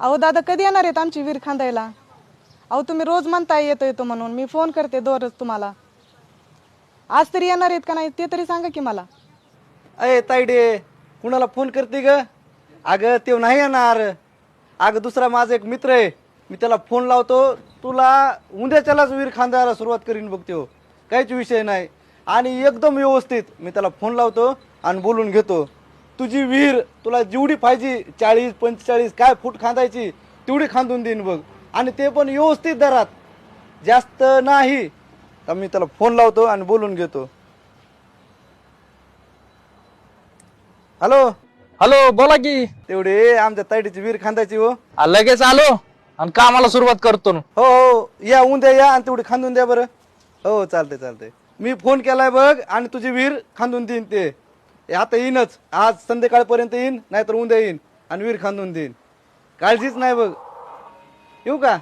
अहो दादा कधी येणार आहेत आमची विहीर खांदायला? अहो तुम्ही रोज म्हणताय येतो येतो म्हणून. मी फोन करते दररोज तुम्हाला. आज तरी येणार आहेत का नाही ते तरी सांगा की मला. अय ताईडे कुणाला फोन करते ग? अगं ते नाही येणार. अगं दुसरा माझा एक मित्र आहे. मी त्याला फोन लावतो. तुला उद्याच्यालाच विहीर खांदायला सुरुवात करीन बघतो काहीच विषय नाही. आणि एकदम व्यवस्थित मी त्याला फोन लावतो आणि बोलून घेतो. तुझी विहीर तुला जेवढी पाहिजे चाळीस पंचेचाळीस काय फूट खांदायची तेवढी खांदून देईन बघ. आणि ते पण व्यवस्थित दरात. जास्त नाही. तर मी त्याला फोन लावतो आणि बोलून घेतो. हॅलो? हॅलो बोला की. तेवढे आमच्या ताईडीची विहीर खांदायची हो. आ, लगेच आलो आणि कामाला सुरुवात करतो न. हो हो या उद्या या आणि तेवढी खांदून द्या बरं. हो चालतंय चालतंय. मी फोन केलाय बघ आणि तुझी विहीर खांदून देईन ते. हे आता येईनच. आज संध्याकाळपर्यंत येईन नाहीतर उद्या येईन आणि विहीर खांदून देईन. काळजीच नाही बघ. येऊ का?